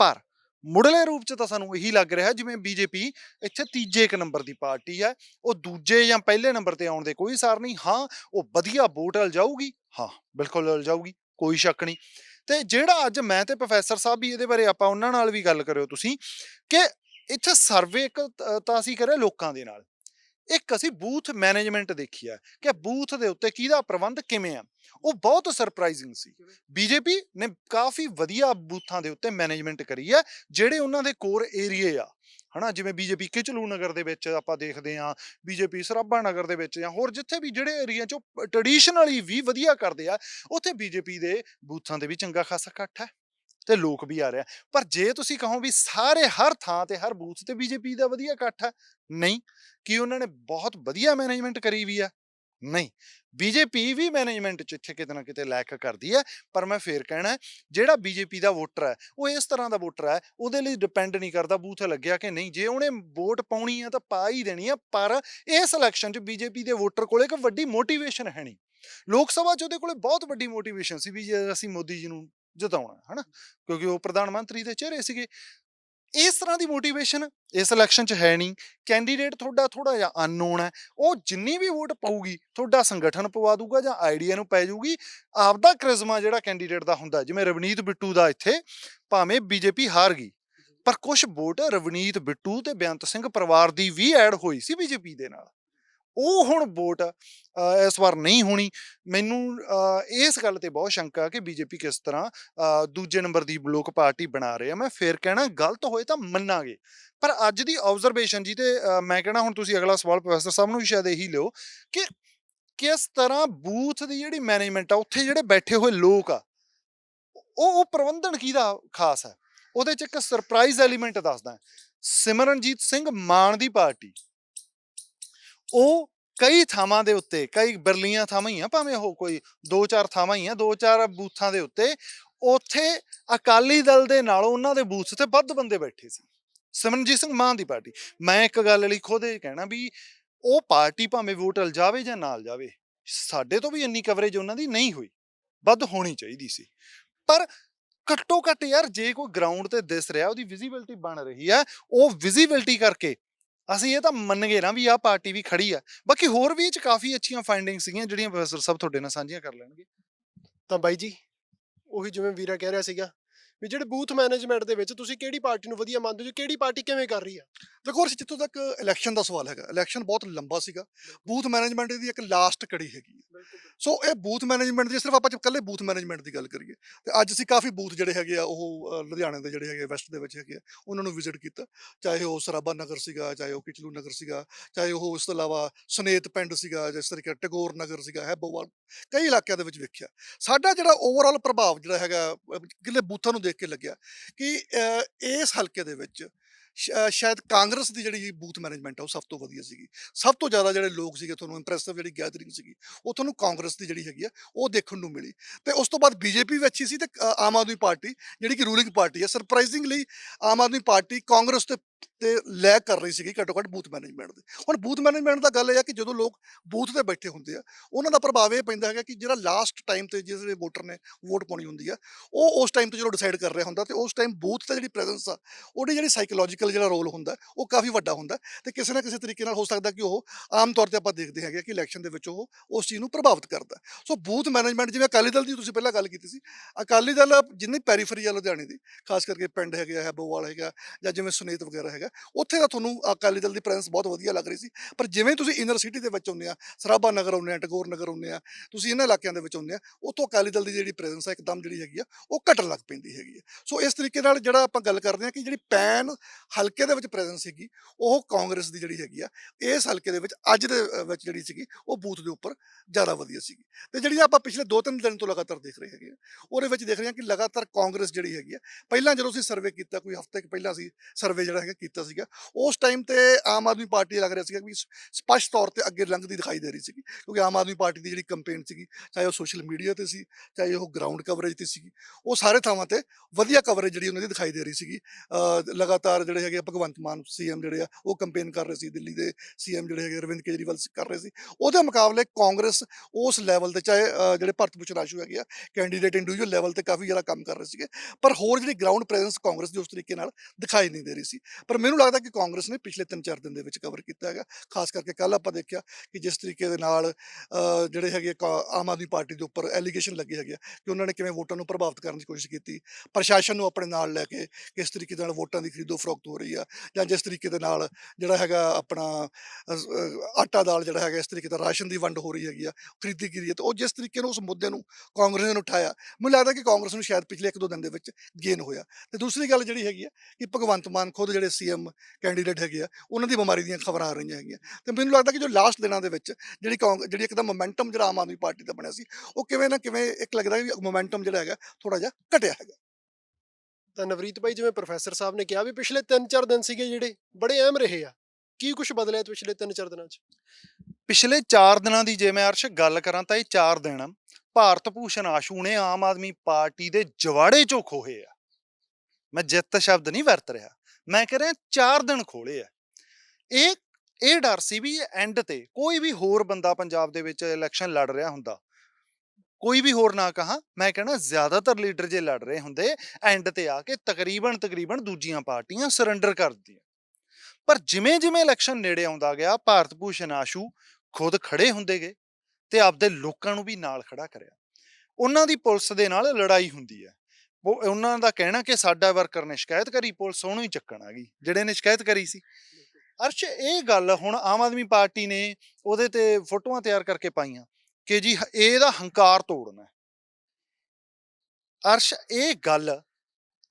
ਪਰ ਮੁੱਢਲੇ ਰੂਪ 'ਚ ਤਾਂ ਸਾਨੂੰ ਇਹੀ ਲੱਗ ਰਿਹਾ ਜਿਵੇਂ ਬੀਜੇਪੀ ਇੱਥੇ ਤੀਜੇ ਇੱਕ ਨੰਬਰ ਦੀ ਪਾਰਟੀ ਹੈ, ਉਹ ਦੂਜੇ ਜਾਂ ਪਹਿਲੇ ਨੰਬਰ ਤੇ ਆਉਣ ਦੇ ਕੋਈ ਸਾਰ ਨਹੀਂ, ਹਾਂ, ਉਹ ਵਧੀਆ ਵੋਟ ਹਲ ਜਾਊਗੀ, ਹਾਂ, ਬਿਲਕੁਲ ਹਲ ਜਾਊਗੀ, ਕੋਈ ਸ਼ੱਕ ਨਹੀਂ। ਤੇ ਜਿਹੜਾ ਅੱਜ ਮੈਂ ਤੇ ਪ੍ਰੋਫੈਸਰ ਸਾਹਿਬ ਵੀ ਇਹਦੇ ਬਾਰੇ ਆਪਾਂ ਉਹਨਾਂ ਨਾਲ ਵੀ ਗੱਲ ਕਰਿਓ ਤੁਸੀਂ, ਕਿ ਇੱਥੇ ਸਰਵੇ ਇੱਕ ਤਾਂ ਅਸੀਂ ਕਰਿਆ ਲੋਕਾਂ ਦੇ ਨਾਲ ਇੱਕ ਅਸੀਂ ਬੂਥ ਮੈਨੇਜਮੈਂਟ ਦੇਖੀ ਆ ਕਿ ਬੂਥ ਦੇ ਉੱਤੇ ਕਿਹਦਾ ਪ੍ਰਬੰਧ ਕਿਵੇਂ ਆ। ਉਹ ਬਹੁਤ ਸਰਪ੍ਰਾਈਜ਼ਿੰਗ ਸੀ। ਬੀਜੇਪੀ ਨੇ ਕਾਫੀ ਵਧੀਆ ਬੂਥਾਂ ਦੇ ਉੱਤੇ ਮੈਨੇਜਮੈਂਟ ਕਰੀ ਆ ਜਿਹੜੇ ਉਹਨਾਂ ਦੇ ਕੋਰ ਏਰੀਏ ਆ। ਹਨਾ ਜਿਵੇਂ ਬੀਜੇਪੀ ਕਿਚਲੂ ਨਗਰ ਦੇ ਵਿੱਚ ਆਪਾਂ ਦੇਖਦੇ ਆ ਬੀਜੇਪੀ ਸਰਾਭਾ ਨਗਰ ਦੇ ਵਿੱਚ ਜਾਂ ਹੋਰ ਜਿੱਥੇ ਵੀ ਜਿਹੜੇ ਏਰੀਆ ਚੋਂ ਟ੍ਰੈਡੀਸ਼ਨਲੀ ਵੀ ਵਧੀਆ ਕਰਦੇ ਆ ਉੱਥੇ ਬੀਜੇਪੀ ਦੇ ਬੂਥਾਂ ਦੇ ਵੀ ਚੰਗਾ ਖਾਸਾ ਇਕੱਠ ਹੈ। ਤੇ ਲੋਕ ਵੀ ਆ ਰਿਹਾ ਪਰ ਜੇ ਤੁਸੀਂ ਕਹੋ ਵੀ ਸਾਰੇ ਹਰ ਥਾਂ ਤੇ ਹਰ ਬੂਥ ਤੇ ਬੀਜੇਪੀ ਦਾ ਵਧੀਆ ਇਕੱਠ ਹੈ ਨਹੀਂ। ਕੀ ਉਹਨਾਂ ਨੇ ਬਹੁਤ ਵਧੀਆ ਮੈਨੇਜਮੈਂਟ ਕਰੀ ਵੀ ਆ? ਨਹੀਂ। ਬੀਜੇਪੀ ਵੀ ਮੈਨੇਜਮੈਂਟ ਚ ਇੱਥੇ ਕਿਤੇ ਨਾ ਕਿਤੇ ਲੈਕ ਕਰਦੀ ਹੈ ਪਰ ਮੈਂ ਫੇਰ ਕਹਿਣਾ ਹੈ, ਜਿਹੜਾ ਬੀਜੇਪੀ ਦਾ ਵੋਟਰ ਹੈ ਉਹ ਇਸ ਤਰ੍ਹਾਂ ਦਾ ਵੋਟਰ ਹੈ ਉਹਦੇ ਲਈ ਡਿਪੈਂਡ ਨਹੀਂ ਕਰਦਾ ਬੂਥ ਲੱਗਿਆ ਕਿ ਨਹੀਂ। ਜੇ ਉਹਨੇ ਵੋਟ ਪਾਉਣੀ ਆ ਤਾਂ ਪਾ ਹੀ ਦੇਣੀ ਆ ਪਰ ਇਸ ਇਲੈਕਸ਼ਨ 'ਚ ਬੀਜੇਪੀ ਦੇ ਵੋਟਰ ਕੋਲੇ ਇੱਕ ਵੱਡੀ ਮੋਟੀਵੇਸ਼ਨ ਹੈ ਨਹੀਂ। ਲੋਕ ਸਭਾ 'ਚ ਉਹਦੇ ਕੋਲੇ ਬਹੁਤ ਵੱਡੀ ਮੋਟੀਵੇਸ਼ਨ ਸੀ ਵੀ ਜੇ ਅਸੀਂ ਮੋਦੀ ਜੀ ਨੂੰ ਜਿਤਾਉਣਾ ਹੈ ਹਨਾ? ਕਿਉਂਕਿ ਉਹ ਪ੍ਰਧਾਨ ਮੰਤਰੀ ਦੇ ਚਿਹਰੇ ਸੀਗੇ। ਇਸ ਤਰ੍ਹਾਂ ਦੀ ਮੋਟੀਵੇਸ਼ਨ ਇਸ ਇਲੈਕਸ਼ਨ 'ਚ ਹੈ ਨਹੀਂ। ਕੈਂਡੀਡੇਟ ਤੁਹਾਡਾ ਥੋੜਾ ਜਿਹਾ ਅਨਨੋਨ ਹੈ। ਉਹ ਜਿੰਨੀ ਵੀ ਵੋਟ ਪਾਊਗੀ ਤੁਹਾਡਾ ਸੰਗਠਨ ਪਵਾ ਦੂਗਾ ਜਾਂ ਆਈਡੀਆ ਨੂੰ ਪੈ ਜਾਊਗੀ। ਆਪਦਾ ਕ੍ਰਿਜ਼ਮਾ ਜਿਹੜਾ ਕੈਂਡੀਡੇਟ ਦਾ ਹੁੰਦਾ ਜਿਵੇਂ ਰਵਨੀਤ ਬਿੱਟੂ ਦਾ ਇੱਥੇ ਭਾਵੇਂ ਬੀਜੇਪੀ ਹਾਰ ਗਈ ਪਰ ਕੁਝ ਵੋਟ ਰਵਨੀਤ ਬਿੱਟੂ ਤੇ ਬੇਅੰਤ ਸਿੰਘ ਪਰਿਵਾਰ ਦੀ ਵੀ ਐਡ ਹੋਈ ਸੀ ਬੀਜੇਪੀ ਦੇ ਨਾਲ। ਉਹ ਹੁਣ ਵੋਟ ਇਸ ਵਾਰ ਨਹੀਂ ਹੋਣੀ। ਮੈਨੂੰ ਇਸ ਗੱਲ ਤੇ ਬਹੁਤ ਸ਼ੰਕਾ ਕਿ ਬੀਜੇਪੀ ਕਿਸ ਤਰ੍ਹਾਂ ਦੂਜੇ ਨੰਬਰ ਦੀ ਲੋਕ ਪਾਰਟੀ ਬਣਾ ਰਹੇ ਆ। ਮੈਂ ਫੇਰ ਕਹਿਣਾ, ਗਲਤ ਹੋਏ ਤਾਂ ਮੰਨਾਂਗੇ। ਪਰ ਅੱਜ ਦੀ ਆਬਜ਼ਰਵੇਸ਼ਨ ਜੀ ਤੇ ਮੈਂ ਕਹਿਣਾ ਹੁਣ ਤੁਸੀਂ ਅਗਲਾ ਸਵਾਲ ਪ੍ਰੋਫੈਸਰ ਸਾਹਿਬ ਨੂੰ ਸ਼ਾਇਦ ਇਹੀ ਲਿਓ ਕਿ ਕਿਸ ਤਰ੍ਹਾਂ ਬੂਥ ਦੀ ਜਿਹੜੀ ਮੈਨੇਜਮੈਂਟ ਆ, ਉੱਥੇ ਜਿਹੜੇ ਬੈਠੇ ਹੋਏ ਲੋਕ ਆ, ਉਹ ਉਹ ਪ੍ਰਬੰਧਨ ਕਿਹਦਾ ਖਾਸ ਹੈ? ਉਹਦੇ ਚ ਇੱਕ ਸਰਪ੍ਰਾਈਜ਼ ਐਲੀਮੈਂਟ ਦੱਸਦਾ। ਸਿਮਰਨਜੀਤ ਸਿੰਘ ਮਾਨ ਦੀ ਪਾਰਟੀ। ਉਹ ਕਈ ਥਾਵਾਂ ਦੇ ਉੱਤੇ, ਕਈ ਬਰਲੀਆਂ ਥਾਵਾਂ ਹੀ ਆ, ਭਾਵੇਂ ਉਹ ਕੋਈ ਦੋ ਚਾਰ ਥਾਵਾਂ ਹੀ ਆ, ਦੋ ਚਾਰ ਬੂਥਾਂ ਦੇ ਉੱਤੇ, ਉੱਥੇ ਅਕਾਲੀ ਦਲ ਦੇ ਨਾਲੋਂ ਉਹਨਾਂ ਦੇ ਬੂਥ ਤੇ ਵੱਧ ਬੰਦੇ ਬੈਠੇ ਸੀ। ਸਿਮਰਨਜੀਤ ਸਿੰਘ ਮਾਨ ਦੀ ਪਾਰਟੀ। ਮੈਂ ਇੱਕ ਗੱਲ ਲਈ ਖੁਦ ਇਹ ਕਹਿਣਾ ਵੀ ਉਹ ਪਾਰਟੀ ਭਾਵੇਂ ਵੋਟ ਜਾਵੇ ਜਾਂ ਨਾਲ ਜਾਵੇ, ਸਾਡੇ ਤੋਂ ਵੀ ਇੰਨੀ ਕਵਰੇਜ ਉਹਨਾਂ ਦੀ ਨਹੀਂ ਹੋਈ। ਵੱਧ ਹੋਣੀ ਚਾਹੀਦੀ ਸੀ। ਪਰ ਘੱਟੋ ਘੱਟ ਯਾਰ ਜੇ ਕੋਈ ਗਰਾਊਂਡ ਤੇ ਦਿਸ ਰਿਹਾ, ਉਹਦੀ ਵਿਜ਼ਿਬਿਲਟੀ ਬਣ ਰਹੀ ਹੈ, ਉਹ ਵਿਜ਼ਿਬਿਲਟੀ ਕਰਕੇ ਅਸੀਂ ਇਹ ਤਾਂ ਮੰਨ ਗਏ ਨਾ ਵੀ ਆਹ ਪਾਰਟੀ ਵੀ ਖੜੀ ਆ। ਬਾਕੀ ਹੋਰ ਵੀ ਇਹ ਚ ਕਾਫੀ ਅੱਛੀਆਂ ਫਾਈਂਡਿੰਗ ਸੀਗੀਆਂ ਜਿਹੜੀਆਂ ਪ੍ਰੋਫੈਸਰ ਸਾਹਿਬ ਤੁਹਾਡੇ ਨਾਲ ਸਾਂਝੀਆਂ ਕਰ ਲੈਣਗੇ। ਤਾਂ ਬਾਈ ਜੀ, ਉਹੀ ਜਿਵੇਂ ਵੀਰਾ ਕਹਿ ਰਿਹਾ ਸੀਗਾ ਵੀ ਜਿਹੜੇ ਬੂਥ ਮੈਨੇਜਮੈਂਟ ਦੇ ਵਿੱਚ ਤੁਸੀਂ ਕਿਹੜੀ ਪਾਰਟੀ ਨੂੰ ਵਧੀਆ ਮੰਨਦੇ ਹੋ ਕਿਹੜੀ ਪਾਰਟੀ ਕਿਵੇਂ ਕਰ ਰਹੀ ਆ ਦੇਖੋ ਅਸੀਂ ਜਿੱਥੋਂ ਤੱਕ ਇਲੈਕਸ਼ਨ ਦਾ ਸਵਾਲ ਹੈਗਾ ਇਲੈਕਸ਼ਨ ਬਹੁਤ ਲੰਬਾ ਸੀਗਾ ਬੂਥ ਮੈਨੇਜਮੈਂਟ ਦੀ ਇੱਕ ਲਾਸਟ ਕੜੀ ਹੈਗੀ ਹੈ। ਸੋ ਇਹ ਬੂਥ ਮੈਨੇਜਮੈਂਟ ਦੀ ਸਿਰਫ ਆਪਾਂ ਇਕੱਲੇ ਬੂਥ ਮੈਨੇਜਮੈਂਟ ਦੀ ਗੱਲ ਕਰੀਏ। ਤੇ ਅੱਜ ਅਸੀਂ ਕਾਫੀ ਬੂਥ ਜਿਹੜੇ ਹੈਗੇ ਆ ਉਹ ਲੁਧਿਆਣੇ ਦੇ ਜਿਹੜੇ ਹੈਗੇ ਵੈਸਟ ਦੇ ਵਿੱਚ ਹੈਗੇ ਆ ਉਹਨਾਂ ਨੂੰ ਵਿਜ਼ਿਟ ਕੀਤਾ। ਚਾਹੇ ਉਹ ਸਰਾਭਾ ਨਗਰ ਸੀਗਾ ਚਾਹੇ ਉਹ ਕਿਚਲੂ ਨਗਰ ਸੀਗਾ ਚਾਹੇ ਉਹ ਇਸ ਤੋਂ ਇਲਾਵਾ ਸੁਨੇਤ ਪਿੰਡ ਸੀਗਾ ਜਿਸ ਤਰੀਕੇ ਟੈਗੋਰ ਨਗਰ ਸੀਗਾ ਹੈਬੋਵਾਲ ਕਈ ਇਲਾਕਿਆਂ ਦੇ ਵਿੱਚ ਵੇਖਿਆ। ਸਾਡਾ ਜਿਹੜਾ ਓਵਰਆਲ ਪ੍ਰਭਾਵ ਜਿਹੜਾ ਹੈਗਾ ਕਿਲੇ ਬੂਥਾਂ ਨੂੰ ਦੇਖ ਕੇ ਲੱਗਿਆ ਕਿ ਇਸ ਹਲਕੇ ਦੇ ਵਿੱਚ ਸ਼ਾਇਦ ਕਾਂਗਰਸ ਦੀ ਜਿਹੜੀ ਬੂਥ ਮੈਨੇਜਮੈਂਟ ਆ, ਉਹ ਸਭ ਤੋਂ ਵਧੀਆ ਸੀਗੀ। ਸਭ ਤੋਂ ਜ਼ਿਆਦਾ ਜਿਹੜੇ ਲੋਕ ਸੀਗੇ, ਤੁਹਾਨੂੰ ਇੰਪ੍ਰੈਸਿਵ ਜਿਹੜੀ ਗੈਦਰਿੰਗ ਸੀਗੀ, ਉਹ ਤੁਹਾਨੂੰ ਕਾਂਗਰਸ ਦੀ ਜਿਹੜੀ ਹੈਗੀ ਆ, ਉਹ ਦੇਖਣ ਨੂੰ ਮਿਲੀ। ਤੇ ਉਸ ਤੋਂ ਬਾਅਦ ਬੀਜੇਪੀ ਵੀ ਅੱਛੀ ਸੀ ਤੇ ਆਮ ਆਦਮੀ ਪਾਰਟੀ, ਜਿਹੜੀ ਕਿ ਰੂਲਿੰਗ ਪਾਰਟੀ ਆ ਸਰਪ੍ਰਾਈਜ਼ਿੰਗਲੀ ਆਮ ਆਦਮੀ ਪਾਰਟੀ ਕਾਂਗਰਸ ਤੇ ਤੇ ਲੈ ਕਰ ਰਹੀ ਸੀਗੀ ਘੱਟੋ ਘੱਟ ਬੂਥ ਮੈਨੇਜਮੈਂਟ ਦੇ। ਹੁਣ ਬੂਥ ਮੈਨੇਜਮੈਂਟ ਦਾ ਗੱਲ ਇਹ ਆ ਕਿ ਜਦੋਂ ਲੋਕ ਬੂਥ ਤੇ ਬੈਠੇ ਹੁੰਦੇ ਆ, ਉਹਨਾਂ ਦਾ ਪ੍ਰਭਾਵ ਇਹ ਪੈਂਦਾ ਹੈਗਾ ਕਿ ਜਿਹੜਾ ਲਾਸਟ ਟਾਈਮ ਤੇ ਜਿਹੜੇ ਵੋਟਰ ਨੇ ਵੋਟ ਪਾਉਣੀ ਹੁੰਦੀ ਆ, ਉਹ ਉਸ ਟਾਈਮ ਤੇ ਜਦੋਂ ਡਿਸਾਈਡ ਕਰ ਰਿਹਾ ਹੁੰਦਾ ਤੇ ਉਸ ਟਾਈਮ ਬੂਥ ਤੇ ਜਿਹੜੀ ਪ੍ਰੈਜ਼ੈਂਸ ਆ, ਉਹਦੀ ਜਿਹੜੀ ਸਾਈਕੋਲੋਜੀਕਲ ਜਿਹੜਾ ਰੋਲ ਹੁੰਦਾ, ਉਹ ਕਾਫੀ ਵੱਡਾ ਹੁੰਦਾ ਤੇ ਕਿਸੇ ਨਾ ਕਿਸੇ ਤਰੀਕੇ ਨਾਲ ਹੋ ਸਕਦਾ ਕਿ ਉਹ ਆਮ ਤੌਰ ਤੇ ਆਪਾਂ ਦੇਖਦੇ ਹੈਗੇ ਕਿ ਇਲੈਕਸ਼ਨ ਦੇ ਵਿੱਚ ਉਹ ਉਸ ਚੀਜ਼ ਨੂੰ ਪ੍ਰਭਾਵਿਤ ਕਰਦਾ ਸੋ ਬੂਥ ਮੈਨੇਜਮੈਂਟ ਜਿਵੇਂ ਅਕਾਲੀ ਦਲ ਦੀ ਤੁਸੀਂ ਪਹਿਲਾਂ ਗੱਲ ਕੀਤੀ ਸੀ, ਅਕਾਲੀ ਦਲ ਜਿੰਨੀ ਪੈਰੀਫਰੀ ਆ ਲੁਧਿਆਣੇ ਦੀ, ਖਾਸ ਕਰਕੇ ਪਿੰਡ ਹੈਗੇ ਆ, ਹੈਬੋਵਾਲ ਹੈਗਾ ਜਾਂ ਜਿਵੇਂ ਸੁਨੀਤ ਵਗੈਰਾ ਹੈਗਾ, ਉੱਥੇ ਤਾਂ ਤੁਹਾਨੂੰ ਅਕਾਲੀ ਦਲ ਦੀ ਪ੍ਰੈਜ਼ੈਂਸ ਬਹੁਤ ਵਧੀਆ ਲੱਗ ਰਹੀ ਸੀ। ਪਰ ਜਿਵੇਂ ਤੁਸੀਂ ਇਨਰ ਸਿਟੀ ਦੇ ਵਿੱਚ ਆਉਂਦੇ ਆ, ਸਰਾਭਾ ਨਗਰ ਆਉਂਦੇ ਆ, ਟਗੋਰ ਨਗਰ ਆਉਂਦੇ ਆ, ਤੁਸੀਂ ਇਹਨਾਂ ਇਲਾਕਿਆਂ ਦੇ ਵਿੱਚ ਆਉਂਦੇ ਆ, ਉੱਥੋਂ ਅਕਾਲੀ ਦਲ ਦੀ ਜਿਹੜੀ ਪ੍ਰੈਜ਼ੈਂਸ ਆ, ਇੱਕਦਮ ਜਿਹੜੀ ਹੈਗੀ ਆ, ਉਹ ਘਟਣ ਲੱਗ ਪੈਂਦੀ ਹੈਗੀ ਆ। ਸੋ ਇਸ ਤਰੀਕੇ ਨਾਲ ਜਿਹੜਾ ਆਪਾਂ ਗੱਲ ਕਰਦੇ ਆ ਕਿ ਜਿਹੜੀ ਪੈਨ ਹਲਕੇ ਦੇ ਵਿੱਚ ਪ੍ਰੈਜ਼ੈਂਸ ਸੀਗੀ, ਉਹ ਕਾਂਗਰਸ ਦੀ ਜਿਹੜੀ ਹੈਗੀ ਆ, ਇਸ ਹਲਕੇ ਦੇ ਵਿੱਚ ਅੱਜ ਦੇ ਵਿੱਚ ਜਿਹੜੀ ਸੀਗੀ, ਉਹ ਬੂਥ ਦੇ ਉੱਪਰ ਜ਼ਿਆਦਾ ਵਧੀਆ ਸੀਗੀ। ਤੇ ਜਿਹੜੀ ਆਪਾਂ ਪਿਛਲੇ 2-3 ਦਿਨ ਤੋਂ ਲਗਾਤਾਰ ਦੇਖ ਰਹੇ ਹੈਗੇ ਆ, ਉਹਦੇ ਵਿੱਚ ਦੇਖ ਰਹੇ ਹਾਂ ਕਿ ਲਗਾਤਾਰ ਕਾਂਗਰਸ ਜਿਹੜੀ ਹੈਗੀ ਆ, ਪਹਿਲਾਂ ਜਦੋਂ ਅਸੀਂ ਸਰਵੇ ਕੀਤਾ, ਕੋਈ ਹਫ਼ਤੇ ਕੁ ਪਹਿਲਾਂ ਅਸੀਂ ਸਰਵੇ ਜਿਹੜਾ ਹੈਗਾ ਕੀਤਾ ਸੀਗਾ, ਉਸ ਟਾਈਮ ਤੇ ਆਮ ਆਦਮੀ ਪਾਰਟੀ ਲੱਗ ਰਿਹਾ ਸੀਗਾ ਵੀ ਸਪਸ਼ਟ ਤੌਰ ਤੇ ਅੱਗੇ ਲੰਘਦੀ ਦਿਖਾਈ ਦੇ ਰਹੀ ਸੀਗੀ, ਕਿਉਂਕਿ ਆਮ ਆਦਮੀ ਪਾਰਟੀ ਦੀ ਜਿਹੜੀ ਕੰਪੇਨ ਸੀਗੀ, ਚਾਹੇ ਉਹ ਸੋਸ਼ਲ ਮੀਡੀਆ ਤੇ ਸੀ, ਚਾਹੇ ਉਹ ਗਰਾਊਂਡ ਕਵਰੇਜ ਤੇ ਸੀਗੀ, ਉਹ ਸਾਰੇ ਥਾਵਾਂ ਤੇ ਵਧੀਆ ਕਵਰੇਜ ਜਿਹੜੀ ਉਹਨਾਂ ਦੀ ਦਿਖਾਈ ਦੇ ਰਹੀ ਸੀਗੀ ਲਗਾਤਾਰ ਜਿਹੜੇ ਹੈਗੇ ਭਗਵੰਤ ਮਾਨ ਸੀਐਮ ਜਿਹੜੇ ਆ, ਉਹ ਕੰਪੇਨ ਕਰ ਰਹੇ ਸੀ ਦਿੱਲੀ ਦੇ ਸੀਐਮ ਜਿਹੜੇ ਹੈਗੇ ਅਰਵਿੰਦ ਕੇਜਰੀਵਾਲ ਕਰ ਰਹੇ ਸੀ। ਉਹਦੇ ਮੁਕਾਬਲੇ ਕਾਂਗਰਸ ਉਸ ਲੈਵਲ ਤੇ ਚਾਹੇ ਜਿਹੜੇ ਭਰਤ ਭੂਸ਼ਣ ਆਸ਼ੂ ਹੈਗੇ ਆ ਕੈਂਡੀਡੇਟ ਇੰਡੀਵਿਜੂਅਲ ਲੈਵਲ ਤੇ ਕਾਫੀ ਜ਼ਿਆਦਾ ਕੰਮ ਕਰ ਰਹੇ ਸੀਗੇ, ਪਰ ਹੋਰ ਜਿਹੜੀ ਗਰਾਊਂਡ ਪ੍ਰੈਜ਼ੈਂਸ ਕਾਂਗਰਸ ਦੀ ਉਸ ਤਰੀਕੇ ਨਾਲ ਦਿਖਾਈ ਨਹੀਂ ਦੇ ਰਹੀ ਸੀ। ਪਰ ਮੈਨੂੰ ਲੱਗਦਾ ਕਿ ਕਾਂਗਰਸ ਨੇ ਪਿਛਲੇ 3-4 ਦਿਨ ਦੇ ਵਿੱਚ ਕਵਰ ਕੀਤਾ ਹੈਗਾ, ਖਾਸ ਕਰਕੇ ਕੱਲ ਆਪਾਂ ਦੇਖਿਆ ਕਿ ਜਿਸ ਤਰੀਕੇ ਦੇ ਨਾਲ ਜਿਹੜੇ ਹੈਗੇ ਕਾ- ਆਮ ਆਦਮੀ ਪਾਰਟੀ ਦੇ ਉੱਪਰ ਐਲੀਗੇਸ਼ਨ ਲੱਗੇ ਹੈਗੇ ਆ ਕਿ ਉਹਨਾਂ ਨੇ ਕਿਵੇਂ ਵੋਟਾਂ ਨੂੰ ਪ੍ਰਭਾਵਿਤ ਕਰਨ ਦੀ ਕੋਸ਼ਿਸ਼ ਕੀਤੀ, ਪ੍ਰਸ਼ਾਸਨ ਨੂੰ ਆਪਣੇ ਨਾਲ ਲੈ ਕੇ ਕਿਸ ਤਰੀਕੇ ਨਾਲ ਵੋਟਾਂ ਦੀ ਖਰੀਦੋ ਫਰੋਖਤ ਹੋ ਰਹੀ ਆ ਜਾਂ ਜਿਸ ਤਰੀਕੇ ਦੇ ਨਾਲ ਜਿਹੜਾ ਹੈਗਾ ਆਪਣਾ ਆਟਾ ਦਾਲ ਜਿਹੜਾ ਹੈਗਾ ਇਸ ਤਰੀਕੇ ਦਾ ਰਾਸ਼ਨ ਦੀ ਵੰਡ ਹੋ ਰਹੀ ਹੈਗੀ ਆ, ਖਰੀਦੀ ਕੀਤੀ ਹੈ ਤੇ ਉਹ ਜਿਸ ਤਰੀਕੇ ਨਾਲ ਉਸ ਮੁੱਦੇ ਨੂੰ ਕਾਂਗਰਸ ਨੇ ਉਠਾਇਆ, ਮੈਨੂੰ ਲੱਗਦਾ ਕਿ ਕਾਂਗਰਸ ਨੂੰ ਸ਼ਾਇਦ ਪਿਛਲੇ 1-2 ਦਿਨ ਦੇ ਵਿੱਚ ਗੇਨ ਹੋਇਆ। ਤੇ ਦੂਸਰੀ ਗੱਲ ਜਿਹੜੀ ਹੈਗੀ ਆ ਕਿ ਭਗਵੰਤ ਮਾਨ ਖੁਦ ਜਿਹੜੇ ਸੀਐਮ ਕੈਂਡੀਡੇਟ ਹੈਗੇ ਆ, ਉਹਨਾਂ ਦੀ ਬਿਮਾਰੀ ਦੀਆਂ ਖਬਰਾਂ ਆ ਰਹੀਆਂ ਹੈਗੀਆਂ। ਤੇ ਮੈਨੂੰ ਲੱਗਦਾ ਕਿ ਜੋ ਲਾਸਟ ਦਿਨਾਂ ਦੇ ਵਿੱਚ ਜਿਹੜੀ ਕਾਂਗ, ਜਿਹੜੀ ਇੱਕਦਮ ਮੋਮੈਂਟਮ ਜਿਹੜਾ ਆਮ ਆਦਮੀ ਪਾਰਟੀ ਦਾ ਬਣਿਆ ਸੀ, ਉਹ ਕਿਵੇਂ ਨਾ ਕਿਵੇਂ ਇੱਕ ਲੱਗਦਾ ਕਿ ਮੋਮੈਂਟਮ ਜਿਹੜਾ ਹੈਗਾ ਥੋੜਾ ਜਿਹਾ ਘਟਿਆ ਹੈਗਾ। ਤਾਂ ਨਵਰੀਤ ਭਾਈ ਜਿਵੇਂ ਪ੍ਰੋਫੈਸਰ ਸਾਹਿਬ ਨੇ ਕਿਹਾ ਵੀ ਪਿਛਲੇ 3-4 ਦਿਨ ਸੀਗੇ ਜਿਹੜੇ ਬੜੇ ਅਹਿਮ ਰਹੇ ਆ। ਕੀ ਕੁਝ ਬਦਲਿਆ ਪਿਛਲੇ 3-4 ਦਿਨਾਂ 'ਚ? ਪਿਛਲੇ 4 ਦਿਨਾਂ ਦੀ ਜੇ ਮੈਂ ਅਰਸ਼ ਗੱਲ ਕਰਾਂ ਤਾਂ ਇਹ 4 ਦਿਨ ਭਾਰਤ ਭੂਸ਼ਣ ਆਸ਼ੂ ਨੇ ਆਮ ਆਦਮੀ ਪਾਰਟੀ ਦੇ ਜਵਾੜੇ ਚੋਂ ਖੋਹੇ ਆ। ਮੈਂ ਜਿੱਤ ਸ਼ਬਦ ਨਹੀਂ ਵਰਤ ਰਿਹਾ। ਮੈਂ ਕਹਿ ਰਿਹਾ 4 ਦਿਨ ਖੋਲੇ ਆ। ਇਹ ਇਹ ਡਰ ਸੀ ਵੀ ਐਂਡ ਤੇ ਕੋਈ ਵੀ ਹੋਰ ਬੰਦਾ ਪੰਜਾਬ ਦੇ ਵਿੱਚ ਇਲੈਕਸ਼ਨ ਲੜ ਰਿਹਾ ਹੁੰਦਾ। ਕੋਈ ਵੀ ਹੋਰ ਨਾ ਕਹਾ ਮੈਂ ਕਹਿੰਦਾ ਜ਼ਿਆਦਾਤਰ ਲੀਡਰ ਜੇ ਲੜ ਰਹੇ ਹੁੰਦੇ ਐਂਡ ਤੇ ਆ ਕੇ ਤਕਰੀਬਨ ਤਕਰੀਬਨ ਦੂਜੀਆਂ ਪਾਰਟੀਆਂ ਸਰੈਂਡਰ ਕਰਦੀਆਂ ਪਰ ਜਿਵੇਂ ਜਿਵੇਂ ਇਲੈਕਸ਼ਨ ਨੇੜੇ ਆਉਂਦਾ ਗਿਆ ਭਾਰਤ ਭੂਸ਼ਣ ਆਸ਼ੂ ਖੁਦ ਖੜੇ ਹੁੰਦੇ ਗਏ ਤੇ ਆਪਦੇ ਲੋਕਾਂ ਨੂੰ ਵੀ ਨਾਲ ਖੜਾ ਕਰਿਆ। ਉਹਨਾਂ ਦੀ ਪੁਲਿਸ ਦੇ ਨਾਲ ਲੜਾਈ ਹੁੰਦੀ ਹੈ। ਉਹ ਉਹਨਾਂ ਦਾ ਕਹਿਣਾ ਕਿ ਸਾਡਾ ਵਰਕਰ ਨੇ ਸ਼ਿਕਾਇਤ ਕਰੀ ਪੁਲਿਸ ਉਹਨੂੰ ਹੀ ਚੱਕਣ ਆ ਗਈ ਜਿਹੜੇ ਨੇ ਸ਼ਿਕਾਇਤ ਕਰੀ ਸੀ। ਅਰਸ਼ ਇਹ ਗੱਲ ਹੁਣ ਆਮ ਆਦਮੀ ਪਾਰਟੀ ਨੇ ਉਹਦੇ ਤੇ ਫੋਟੋਆਂ ਤਿਆਰ ਕਰਕੇ ਪਾਈਆਂ। ਕਿ ਜੀ ਇਹਦਾ ਹੰਕਾਰ ਤੋੜਨਾ ਅਰਸ਼, ਇਹ ਗੱਲ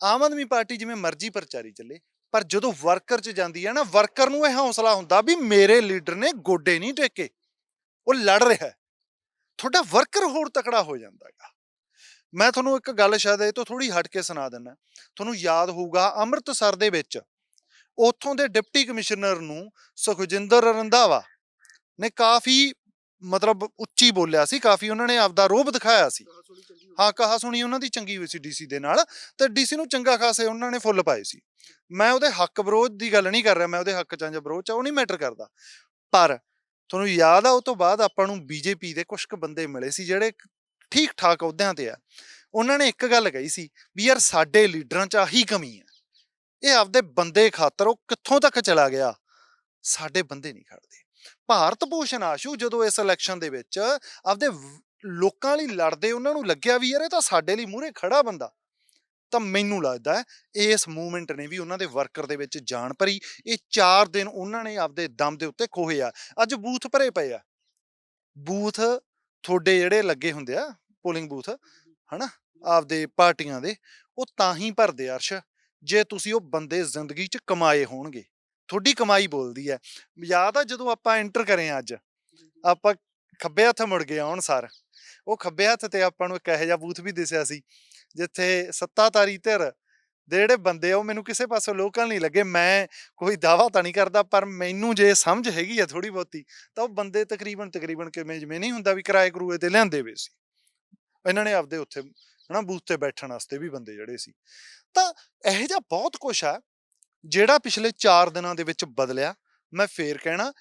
ਆਮ ਆਦਮੀ ਪਾਰਟੀ ਜਿਵੇਂ ਮਰਜ਼ੀ ਪ੍ਰਚਾਰੀ ਚੱਲੇ, ਪਰ ਜਦੋਂ ਵਰਕਰ 'ਚ ਜਾਂਦੀ ਹੈ ਨਾ, ਵਰਕਰ ਨੂੰ ਇਹ ਹੌਸਲਾ ਹੁੰਦਾ ਵੀ ਮੇਰੇ ਲੀਡਰ ਨੇ ਗੋਡੇ ਨਹੀਂ ਟੇਕੇ, ਉਹ ਲੜ ਰਿਹਾ ਹੈ। ਤੁਹਾਡਾ ਵਰਕਰ ਹੋਰ ਤਕੜਾ ਹੋ ਜਾਂਦਾ ਹੈਗਾ। ਮੈਂ ਤੁਹਾਨੂੰ ਇੱਕ ਗੱਲ ਸ਼ਾਇਦ ਇਹ ਤੋਂ ਥੋੜੀ ਹਟ ਕੇ ਸੁਣਾ ਦਿੰਦਾ। ਤੁਹਾਨੂੰ ਯਾਦ ਹੋਊਗਾ ਅੰਮ੍ਰਿਤਸਰ ਦੇ ਵਿੱਚ ਉੱਥੋਂ ਦੇ ਡਿਪਟੀ ਕਮਿਸ਼ਨਰ ਨੂੰ ਸੁਖਜਿੰਦਰ ਰੰਧਾਵਾ ਨੇ ਕਾਫੀ ਮਤਲਬ ਉੱਚੀ ਬੋਲਿਆ ਸੀ ਕਾਫੀ ਉਹਨਾਂ ਨੇ ਆਪਦਾ ਰੋਬ ਦਿਖਾਇਆ ਸੀ। ਹਾਂ ਕਹਾ ਸੁਣੀ ਉਹਨਾਂ ਦੀ ਚੰਗੀ ਹੋਈ ਸੀ ਡੀਸੀ ਦੇ ਨਾਲ ਤੇ ਡੀਸੀ ਨੂੰ ਚੰਗਾ ਖਾਸੇ ਉਹਨਾਂ ਨੇ ਫੁੱਲ ਪਾਏ ਸੀ। ਮੈਂ ਉਹਦੇ ਹੱਕ ਵਿਰੋਧ ਦੀ ਗੱਲ ਨਹੀਂ ਕਰ ਰਿਹਾ ਮੈਂ ਉਹਦੇ ਹੱਕ ਜਾਂ ਵਿਰੋਧ ਚ ਆ, ਉਹ ਨਹੀਂ ਮੈਟਰ ਕਰਦਾ। ਪਰ ਤੁਹਾਨੂੰ ਯਾਦ ਆ ਉਹ ਤੋਂ ਬਾਅਦ ਆਪਾਂ ਨੂੰ ਬੀਜੇਪੀ ਦੇ ਕੁਝ ਕੁ ਬੰਦੇ ਮਿਲੇ ਸੀ ਜਿਹੜੇ ਠੀਕ ਠਾਕ ਅਹੁਦਿਆਂ ਤੇ ਆ। ਉਹਨਾਂ ਨੇ ਇੱਕ ਗੱਲ ਕਹੀ ਸੀ ਵੀ ਯਾਰ ਸਾਡੇ ਲੀਡਰਾਂ 'ਚ ਆਹੀ ਕਮੀ ਹੈ। ਇਹ ਆਪਦੇ ਬੰਦੇ ਖਾਤਰ ਉਹ ਕਿੱਥੋਂ ਤੱਕ ਚਲਾ ਗਿਆ? ਸਾਡੇ ਬੰਦੇ ਨਹੀਂ ਖੜਦੇ। ਭਾਰਤ ਭੂਸ਼ਣ ਆਸ਼ੂ ਜਦੋਂ ਇਸ ਇਲੈਕਸ਼ਨ ਦੇ ਵਿੱਚ ਆਪਦੇ ਲੋਕਾਂ ਲਈ ਲੜਦੇ ਉਹਨਾਂ ਨੂੰ ਲੱਗਿਆ ਵੀ ਯਾਰ ਇਹ ਤਾਂ ਸਾਡੇ ਲਈ ਮੂਹਰੇ ਖੜਾ ਬੰਦਾ। ਤਾਂ ਮੈਨੂੰ ਲੱਗਦਾ ਹੈ ਇਸ ਮੂਵਮੈਂਟ ਨੇ ਵੀ ਉਹਨਾਂ ਦੇ ਵਰਕਰ ਦੇ ਵਿੱਚ ਜਾਨ ਭਰੀ। ਇਹ 4 ਦਿਨ ਉਹਨਾਂ ਨੇ ਆਪਦੇ ਦਮ ਦੇ ਉੱਤੇ ਖੋਹੇ ਆ। ਅੱਜ ਬੂਥ ਭਰੇ ਪਏ ਆ। ਬੂਥ ਤੁਹਾਡੇ ਜਿਹੜੇ ਲੱਗੇ ਹੁੰਦੇ ਆ ਪੋਲਿੰਗ ਬੂਥ ਹਨਾ? ਆਪਦੇ ਪਾਰਟੀਆਂ ਦੇ, ਉਹ ਤਾਂ ਹੀ ਭਰਦੇ ਅਰਸ਼, ਜੇ ਤੁਸੀਂ ਉਹ ਬੰਦੇ ਜ਼ਿੰਦਗੀ 'ਚ ਕਮਾਏ ਹੋਣਗੇ। ਤੁਹਾਡੀ ਕਮਾਈ ਬੋਲਦੀ ਹੈ। ਯਾਦ ਆ ਜਦੋਂ ਆਪਾਂ ਐਂਟਰ ਕਰੇ ਅੱਜ ਆਪਾਂ ਖੱਬੇ ਹੱਥ ਮੁੜ ਗਏ ਆਉਣ ਸਾਰ। ਉਹ ਖੱਬੇ ਹੱਥ ਤੇ ਆਪਾਂ ਨੂੰ ਇੱਕ ਇਹੋ ਜਿਹਾ ਬੂਥ ਵੀ ਦਿਸਿਆ ਸੀ ਜਿੱਥੇ ਸੱਤਾਧਾਰੀ ਧਿਰ ਦੇ ਜਿਹੜੇ ਬੰਦੇ ਆ ਉਹ ਮੈਨੂੰ ਕਿਸੇ ਪਾਸੋਂ ਲੋਕਲ ਨਹੀਂ ਲੱਗੇ। ਮੈਂ ਕੋਈ ਦਾਵਾ ਤਾਂ ਨਹੀਂ ਕਰਦਾ ਪਰ ਮੈਨੂੰ ਜੇ ਸਮਝ ਹੈਗੀ ਆ ਥੋੜੀ ਬਹੁਤੀ ਤਾਂ ਉਹ ਬੰਦੇ ਤਕਰੀਬਨ ਤਕਰੀਬਨ ਕਿਵੇਂ ਜਿਵੇਂ ਨਹੀਂ ਹੁੰਦਾ ਵੀ ਕਿਰਾਏ ਕਰੂਏ ਤੇ ਲਿਆਂਦੇ ਵੇ ਸੀ। ਇਹਨਾਂ ਨੇ ਆਪਦੇ ਉੱਥੇ ਹਨਾ ਬੂਥ ਤੇ ਬੈਠਣ ਵਾਸਤੇ ਵੀ ਬੰਦੇ ਜਿਹੜੇ ਸੀ। ਤਾਂ ਇਹੋ ਜਿਹਾ ਬਹੁਤ ਕੁਝ ਆ ਜਿਹੜਾ ਪਿਛਲੇ 4 ਦਿਨਾਂ ਦੇ ਵਿੱਚ ਬਦਲਿਆ ਮੈਂ ਫੇਰ ਕਹਿਣਾ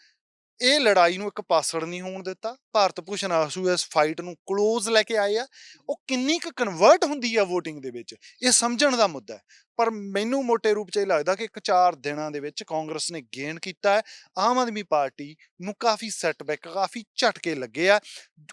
ਇਹ ਲੜਾਈ ਨੂੰ ਇੱਕ ਪਾਸੜ ਨਹੀਂ ਹੋਣ ਦਿੱਤਾ। ਭਾਰਤ ਭੂਸ਼ਣ ਆਸੂ ਇਸ ਫਾਈਟ ਨੂੰ ক্লোਜ਼ ਲੈ ਕੇ ਆਏ ਆ। ਉਹ ਕਿੰਨੀ ਕੁ ਕਨਵਰਟ ਹੁੰਦੀ ਆ VOTING ਦੇ ਵਿੱਚ, ਇਹ ਸਮਝਣ ਦਾ ਮੁੱਦਾ ਹੈ। ਪਰ ਮੈਨੂੰ ਮੋਟੇ ਰੂਪ 'ਚ ਇਹ ਲੱਗਦਾ ਕਿ ਇੱਕ ਚਾਰ ਦਿਨਾਂ ਦੇ ਵਿੱਚ ਕਾਂਗਰਸ ਨੇ ਗੇਨ ਕੀਤਾ ਹੈ। ਆਮ ਆਦਮੀ ਪਾਰਟੀ ਨੂੰ ਕਾਫੀ ਸੈਟਬੈਕ ਕਾਫੀ ਝਟਕੇ ਲੱਗੇ ਆ।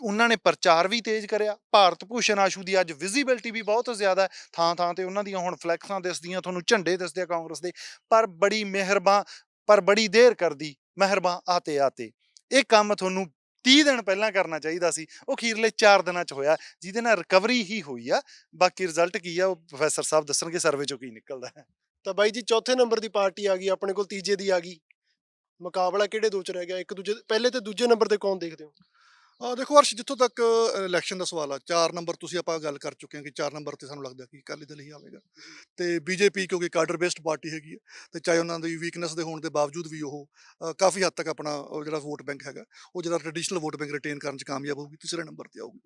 ਉਹਨਾਂ ਨੇ ਪ੍ਰਚਾਰ ਵੀ ਤੇਜ਼ ਕਰਿਆ। ਭਾਰਤ ਭੂਸ਼ਣ ਆਸ਼ੂ ਦੀ ਅੱਜ ਵਿਜ਼ੀਬਿਲਟੀ ਵੀ ਬਹੁਤ ਜ਼ਿਆਦਾ ਥਾਂ ਥਾਂ ਤੇ ਉਹਨਾਂ ਦੀਆਂ ਹੁਣ ਫਲੈਕਸਾਂ ਦਿਸਦੀਆਂ, ਤੁਹਾਨੂੰ ਝੰਡੇ ਦਿਸਦੇ ਆ ਕਾਂਗਰਸ ਦੇ। ਪਰ ਬੜੀ ਮਿਹਰਬਾਨ, ਪਰ ਬੜੀ ਦੇਰ ਕਰਦੀ ਮਿਹਰਬਾਨ, ਆਤੇ ਆਤੇ। ਇਹ ਕੰਮ ਤੁਹਾਨੂੰ 30 ਦਿਨ ਪਹਿਲਾਂ ਕਰਨਾ ਚਾਹੀਦਾ ਸੀ। ਉਹ ਅਖੀਰਲੇ 4 ਦਿਨਾਂ ਚ ਹੋਇਆ। ਜਿਹਦੇ ਨਾਲ ਰਿਕਵਰੀ ਹੀ ਹੋਈ ਆ। ਬਾਕੀ ਰਿਜ਼ਲਟ ਕੀ ਆ? ਉਹ ਪ੍ਰੋਫੈਸਰ ਸਾਹਿਬ ਦੱਸਣਗੇ ਸਰਵੇ ਚੋਂ ਕੀ ਨਿਕਲਦਾ ਹੈ। ਤਾਂ ਬਾਈ ਜੀ, ਚੌਥੇ ਨੰਬਰ ਦੀ ਪਾਰਟੀ ਆ ਗਈ। ਆਪਣੇ ਕੋਲ ਤੀਜੇ ਦੀ ਆ ਗਈ। ਮੁਕਾਬਲਾ ਕਿਹੜੇ ਦੋ ਚ ਰਹਿ ਗਿਆ? ਇੱਕ ਦੂਜੇ, ਪਹਿਲੇ ਤੇ ਦੂਜੇ ਨੰਬਰ ਤੇ ਕੌਣ ਦੇਖਦੇ ਹੋ? ਆ ਦੇਖੋ ਅਰਸ਼ ਜਿੱਥੋਂ ਤੱਕ ਇਲੈਕਸ਼ਨ ਦਾ ਸਵਾਲ ਆ 4 ਨੰਬਰ ਤੁਸੀਂ ਆਪਾਂ ਗੱਲ ਕਰ ਚੁੱਕੇ ਹਾਂ ਕਿ 4 ਨੰਬਰ ਤੇ ਸਾਨੂੰ ਲੱਗਦਾ ਕਿ ਅਕਾਲੀ ਦਲ ਹੀ ਆਵੇਗਾ ਤੇ ਬੀਜੇਪੀ ਕਿਉਂਕਿ ਕਾਡਰ ਬੇਸਡ ਪਾਰਟੀ ਹੈਗੀ ਹੈ ਤੇ ਚਾਹੇ ਉਹਨਾਂ ਦੀ ਵੀਕਨੈਸ ਦੇ ਹੋਣ ਦੇ ਬਾਵਜੂਦ ਵੀ ਉਹ ਕਾਫੀ ਹੱਦ ਤੱਕ ਆਪਣਾ ਉਹ ਜਿਹੜਾ ਵੋਟ ਬੈਂਕ ਹੈਗਾ, ਉਹ ਜਿਹੜਾ ਟ੍ਰੈਡੀਸ਼ਨਲ ਵੋਟ ਬੈਂਕ ਰਿਟੇਨ ਕਰਨ ਚ ਕਾਮਯਾਬ ਹੋਊਗੀ, ਤੀਸਰੇ ਨੰਬਰ ਤੇ ਆਊਗੀ।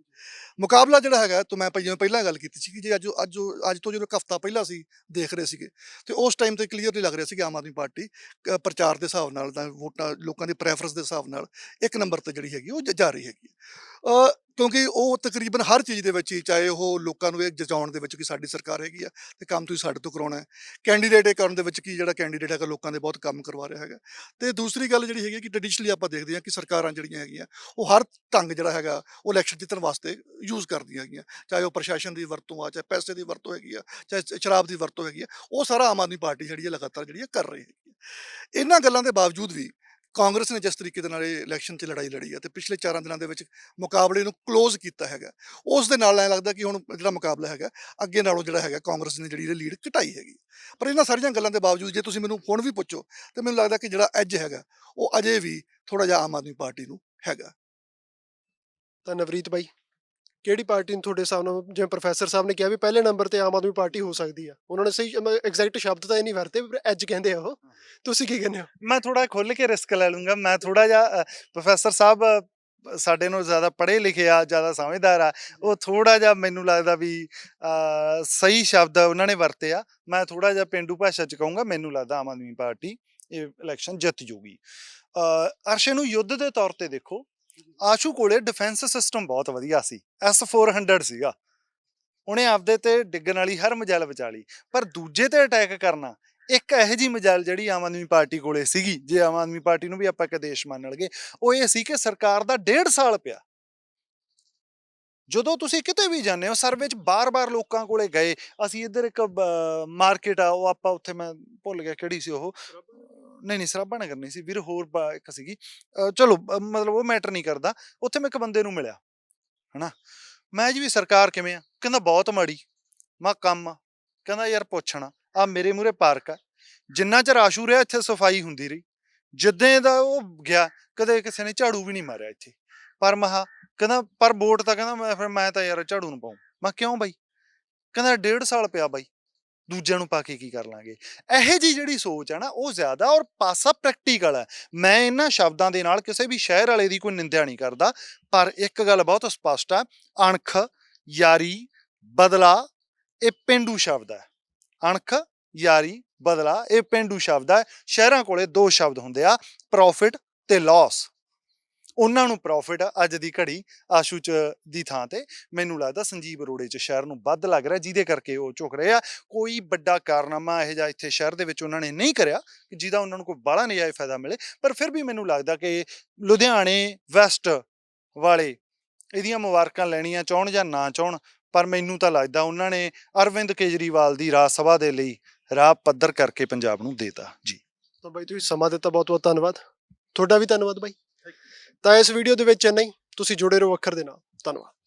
ਮੁਕਾਬਲਾ ਜਿਹੜਾ ਹੈਗਾ, ਤੋਂ ਮੈਂ ਪ- ਜਿਵੇਂ ਪਹਿਲਾਂ ਗੱਲ ਕੀਤੀ ਸੀ ਕਿ ਜੇ ਅੱਜ ਅੱਜ ਅੱਜ ਤੋਂ ਜਦੋਂ ਇੱਕ ਹਫਤਾ ਪਹਿਲਾਂ ਸੀ ਦੇਖ ਰਹੇ ਸੀਗੇ ਤੇ ਉਸ ਟਾਈਮ ਤੇ ਕਲੀਅਰਲੀ ਲੱਗ ਰਿਹਾ ਸੀ ਕਿ ਆਮ ਆਦਮੀ ਪਾਰਟੀ ਪ੍ਰਚਾਰ ਦੇ ਹਿਸਾਬ ਨਾਲ ਤਾਂ ਵੋਟਾਂ, ਲੋਕਾਂ ਦੀ ਪ੍ਰੈਫਰੈਂਸ ਦੇ ਹਿਸਾਬ ਨਾਲ ਇੱਕ ਨੰਬਰ ਤੇ ਜਿਹੜੀ ਹੈਗੀ ਉਹ ਜ- ਜਾ ਰਹੀ ਹੈਗੀ। ਕਿਉਂਕਿ ਉਹ ਤਕਰੀਬਨ ਹਰ ਚੀਜ਼ ਦੇ ਵਿੱਚ ਹੀ, ਚਾਹੇ ਉਹ ਲੋਕਾਂ ਨੂੰ ਇਹ ਜਚਾਉਣ ਦੇ ਵਿੱਚ ਕਿ ਸਾਡੀ ਸਰਕਾਰ ਹੈਗੀ ਆ ਤੇ ਕੰਮ ਤੁਸੀਂ ਸਾਡੇ ਤੋਂ ਕਰਾਉਣਾ ਹੈ। ਕੈਂਡੀਡੇਟ ਇਹ ਕਰਨ ਦੇ ਵਿੱਚ ਕੀ ਜਿਹੜਾ ਕੈਂਡੀਡੇਟ ਹੈਗਾ, ਲੋਕਾਂ ਦੇ ਬਹੁਤ ਕੰਮ ਕਰਵਾ ਰਿਹਾ ਹੈਗਾ। ਤੇ ਦੂਸਰੀ ਗੱਲ ਜਿਹੜੀ ਹੈਗੀ ਕਿ ਟ੍ਰੈਡੀਸ਼ਨਲੀ ਆਪਾਂ ਦੇਖਦੇ ਹਾਂ ਕਿ ਸਰਕਾਰਾਂ ਜਿਹੜੀਆਂ ਹੈਗੀਆਂ, ਉਹ ਹਰ ਢੰਗ ਜਿਹੜਾ ਹੈਗਾ, ਉਹ ਇਲੈਕਸ਼ਨ ਜਿੱਤਣ ਵਾਸਤੇ ਯੂਜ਼ ਕਰਦੀਆਂ ਹੈਗੀਆਂ। ਚਾਹੇ ਉਹ ਪ੍ਰਸ਼ਾਸਨ ਦੀ ਵਰਤੋਂ ਆ, ਚਾਹੇ ਪੈਸੇ ਦੀ ਵਰਤੋਂ ਹੈਗੀ ਆ, ਚਾਹੇ ਸ਼ਰਾਬ ਦੀ ਵਰਤੋਂ ਹੈਗੀ ਆ, ਉਹ ਸਾਰਾ ਆਮ ਆਦਮੀ ਪਾਰਟੀ ਜਿਹੜੀ ਹੈ ਲਗਾਤਾਰ ਜਿਹੜੀ ਹੈ ਕਰ ਰਹੀ ਹੈਗੀ ਹੈ ਇਹਨਾਂ ਗੱਲਾਂ ਦੇ ਬਾਵਜੂਦ ਵੀ ਕਾਂਗਰਸ ਨੇ ਜਿਸ ਤਰੀਕੇ ਦੇ ਨਾਲ ਇਹ ਇਲੈਕਸ਼ਨ 'ਚ ਲੜਾਈ ਲੜੀ ਹੈ ਤੇ ਪਿਛਲੇ 4 ਦਿਨਾਂ ਦੇ ਵਿੱਚ ਮੁਕਾਬਲੇ ਨੂੰ ਕਲੋਜ਼ ਕੀਤਾ ਹੈਗਾ। ਉਸ ਦੇ ਨਾਲ ਐਂ ਲੱਗਦਾ ਕਿ ਹੁਣ ਜਿਹੜਾ ਮੁਕਾਬਲਾ ਹੈਗਾ, ਅੱਗੇ ਨਾਲੋਂ ਜਿਹੜਾ ਹੈਗਾ ਕਾਂਗਰਸ ਨੇ ਜਿਹੜੀ ਲੀਡ ਘਟਾਈ ਹੈਗੀ। ਪਰ ਇਹਨਾਂ ਸਾਰੀਆਂ ਗੱਲਾਂ ਦੇ ਬਾਵਜੂਦ ਜੇ ਤੁਸੀਂ ਮੈਨੂੰ ਹੁਣ ਵੀ ਪੁੱਛੋ, ਤੇ ਮੈਨੂੰ ਲੱਗਦਾ ਕਿ ਜਿਹੜਾ ਐਜ ਹੈਗਾ, ਉਹ ਅਜੇ ਵੀ ਥੋੜਾ ਜਿਹਾ ਆਮ ਆਦਮੀ ਪਾਰਟੀ ਨੂੰ ਹੈਗਾ। ਤਾਂ ਨਵਰੀਤ ਬਾਈ। ਕਿਹੜੀ ਪਾਰਟੀ ਨੂੰ ਤੁਹਾਡੇ ਹਿਸਾਬ ਨਾਲ ਜਿਵੇਂ ਪ੍ਰੋਫੈਸਰ ਸਾਹਿਬ ਨੇ ਕਿਹਾ ਵੀ ਪਹਿਲੇ ਨੰਬਰ ਤੇ ਆਮ ਆਦਮੀ ਪਾਰਟੀ ਹੋ ਸਕਦੀ ਆ। ਉਹਨਾਂ ਨੇ ਸਹੀ ਐਗਜ਼ੈਕਟ ਸ਼ਬਦ ਤਾਂ ਇਹ ਨਹੀਂ ਵਰਤੇ ਪਰ ਐਜ ਕਹਿੰਦੇ ਆ ਉਹ। ਤੁਸੀਂ ਕੀ ਕਹਿੰਦੇ ਹੋ? ਮੈਂ ਥੋੜਾ ਖੁੱਲ ਕੇ ਰਿਸਕ ਲੈ ਲੂੰਗਾ। ਮੈਂ ਥੋੜਾ ਜਿਹਾ ਪ੍ਰੋਫੈਸਰ ਸਾਹਿਬ ਸਾਡੇ ਨੂੰ ਜ਼ਿਆਦਾ ਪੜ੍ਹੇ ਲਿਖੇ ਆ ਜ਼ਿਆਦਾ ਸਮਝਦਾਰ ਆ ਉਹ ਥੋੜਾ ਜਿਹਾ ਮੈਨੂੰ ਲੱਗਦਾ ਵੀ ਸਹੀ ਸ਼ਬਦ ਉਹਨਾਂ ਨੇ ਵਰਤੇ ਆ। ਮੈਂ ਥੋੜਾ ਜਿਹਾ ਪਿੰਡੂ ਭਾਸ਼ਾ ਚ ਕਹੂੰਗਾ ਮੈਨੂੰ ਲੱਗਦਾ ਆਮ ਆਦਮੀ ਪਾਰਟੀ ਇਹ ਇਲੈਕਸ਼ਨ ਜਿੱਤ ਜੂਗੀ। ਅਰਸ਼ੇ ਨੂੰ ਯੁੱਧ ਦੇ ਤੌਰ ਤੇ ਦੇਖੋ। ਆਸ਼ੂ ਕੋਲੇ ਡਿਫੈਂਸ ਸਿਸਟਮ ਬਹੁਤ ਵਧੀਆ ਸੀ S400 ਸੀਗਾ। ਉਹਨੇ ਆਪਦੇ ਤੇ ਡਿੱਗਣ ਵਾਲੀ ਹਰ ਮਜਾਲ ਵਿਚਾਲੀ ਪਰ ਦੂਜੇ ਤੇ ਅਟੈਕ ਕਰਨਾ, ਇੱਕ ਇਹੋ ਜੀ ਮਜਾਲ ਜਿਹੜੀ ਆਮ ਆਦਮੀ ਪਾਰਟੀ ਕੋਲੇ ਸੀਗੀ, ਜੇ ਆਮ ਆਦਮੀ ਪਾਰਟੀ ਨੂੰ ਵੀ ਆਪਾਂ ਇੱਕ ਦੇਸ਼ ਮੰਨ ਲਗੇ ਉਹ ਇਹ ਸੀ ਕਿ ਸਰਕਾਰ ਦਾ ਡੇਢ ਸਾਲ ਪਿਆ। ਜਦੋਂ ਤੁਸੀਂ ਕਿਤੇ ਵੀ ਜਾਂਦੇ ਹੋ, ਸਰਵੇ ਵਿੱਚ ਬਾਰ-ਬਾਰ ਲੋਕਾਂ ਕੋਲੇ ਗਏ, ਅਸੀਂ ਇੱਧਰ ਇੱਕ ਮਾਰਕੀਟ ਆ, ਉਹ ਆਪਾਂ ਉੱਥੇ ਮੈਂ ਭੁੱਲ ਗਿਆ ਕਿਹੜੀ ਸੀ ਉਹ। ਨਹੀਂ ਨਹੀਂ ਸਰਾਭਾ ਨਗਰ ਨਹੀਂ ਸੀ, ਵੀਰ ਹੋਰ ਬਾ- ਇੱਕ ਸੀਗੀ ਅਹ ਚਲੋ ਅਹ ਮਤਲਬ ਉਹ ਮੈਟਰ ਨਹੀਂ ਕਰਦਾ, ਉੱਥੇ ਮੈਂ ਇੱਕ ਬੰਦੇ ਨੂੰ ਮਿਲਿਆ, ਹਨਾ ਮੈਂ ਜੀ ਵੀ ਸਰਕਾਰ ਕਿਵੇਂ ਆ ਕਹਿੰਦਾ ਬਹੁਤ ਮਾੜੀ, ਮੈਂ ਕੰਮ ਆ। ਕਹਿੰਦਾ ਯਾਰ ਪੁੱਛਣਾ ਆ ਮੇਰੇ ਮੂਰੇ ਪਾਰਕ ਆ, ਜਿੰਨਾ ਚਿਰ ਆਸ਼ੂ ਰਿਹਾ ਇੱਥੇ ਸਫ਼ਾਈ ਹੁੰਦੀ ਰਹੀ, ਜਿੱਦਾਂ ਦਾ ਉਹ ਗਿਆ, ਕਦੇ ਕਿਸੇ ਨੇ ਝਾੜੂ ਵੀ ਨਹੀਂ ਮਾਰਿਆ ਇੱਥੇ, ਪਰ ਮਹਾ ਕਹਿੰਦਾ ਪਰ ਵੋਟ ਤਾਂ ਕਹਿੰਦਾ ਮੈਂ, ਫਿਰ ਮੈਂ ਤਾਂ ਯਾਰ ਝਾੜੂ ਨੂੰ ਪਾਉਂ ਮੈਂ ਕਿਉਂ ਬਾਈ ਕਹਿੰਦਾ ਡੇਢ ਸਾਲ ਪਿਆ ਬਾਈ ਦੂਜਿਆਂ ਨੂੰ ਪਾ ਕੇ ਕੀ ਕਰ ਲਾਂਗੇ। ਇਹੋ ਜੀ ਜਿਹੜੀ ਸੋਚ ਹੈ ਨਾ, ਉਹ ਜ਼ਿਆਦਾ ਔਰ ਪਾਸਾ ਪ੍ਰੈਕਟੀਕਲ ਹੈ। ਮੈਂ ਇਹਨਾਂ ਸ਼ਬਦਾਂ ਦੇ ਨਾਲ ਕਿਸੇ ਵੀ ਸ਼ਹਿਰ ਵਾਲੇ ਦੀ ਕੋਈ ਨਿੰਦਿਆ ਨਹੀਂ ਕਰਦਾ, ਪਰ ਇੱਕ ਗੱਲ ਬਹੁਤ ਸਪਸ਼ਟ ਹੈ, ਅਣਖ, ਯਾਰੀ, ਬਦਲਾ, ਇਹ ਪਿੰਡੂ ਸ਼ਬਦ ਹੈ। ਅਣਖ, ਯਾਰੀ, ਬਦਲਾ, ਇਹ ਪਿੰਡੂ ਸ਼ਬਦ ਹੈ। ਸ਼ਹਿਰਾਂ ਕੋਲੇ ਦੋ ਸ਼ਬਦ ਹੁੰਦੇ ਆ ਪ੍ਰੋਫਿਟ ਤੇ ਲਾਸ ਉਹਨਾਂ ਨੂੰ ਪ੍ਰੋਫਿਟ ਅੱਜ ਦੀ ਘੜੀ ਆਸ਼ੂ ਚ ਦੀ ਥਾਂ ਤੇ। ਮੈਨੂੰ ਲੱਗਦਾ ਸੰਜੀਵ ਅਰੋੜੇ ਚ ਸ਼ਹਿਰ ਨੂੰ ਵੱਧ ਲੱਗ ਰਿਹਾ, ਜਿਹਦੇ ਕਰਕੇ ਉਹ ਝੁਕ ਰਹੇ ਆ। ਕੋਈ ਵੱਡਾ ਕਾਰਨਾਮਾ ਇਹ ਜਿਹਾ ਇੱਥੇ ਸ਼ਹਿਰ ਦੇ ਵਿੱਚ ਉਹਨਾਂ ਨੇ ਨਹੀਂ ਕਰਿਆ ਕਿ ਜਿਹਦਾ ਉਹਨਾਂ ਨੂੰ ਕੋਈ ਬਾਹਲਾ ਨਜਾਇਜ਼ ਫਾਇਦਾ ਮਿਲੇ। ਪਰ ਫਿਰ ਵੀ ਮੈਨੂੰ ਲੱਗਦਾ ਕਿ ਲੁਧਿਆਣੇ ਵੈਸਟ ਵਾਲੇ ਇਹਦੀਆਂ ਮੁਬਾਰਕਾਂ ਲੈਣੀਆਂ ਚਾਹਣ ਜਾਂ ਨਾ ਚਾਹਣ, ਪਰ ਮੈਨੂੰ ਤਾਂ ਲੱਗਦਾ ਉਹਨਾਂ ਨੇ ਅਰਵਿੰਦ ਕੇਜਰੀਵਾਲ ਦੀ ਰਾਜ ਸਭਾ ਦੇ ਲਈ ਰਾਹ ਪੱਧਰ ਕਰਕੇ ਪੰਜਾਬ ਨੂੰ ਦੇਤਾ। ਜੀ। ਤਾਂ ਬਾਈ ਤੁਸੀਂ ਸਮਾਂ ਦਿੱਤਾ ਬਹੁਤ ਬਹੁਤ ਧੰਨਵਾਦ। ਤੁਹਾਡਾ ਵੀ ਧੰਨਵਾਦ ਬਾਈ। ਤਾਂ ਇਸ ਵੀਡੀਓ ਦੇ ਵਿੱਚ ਇੰਨਾ ਹੀ। ਤੁਸੀਂ ਜੁੜੇ ਰਹੋ ਅੱਖਰ ਦੇ ਨਾਲ। ਧੰਨਵਾਦ।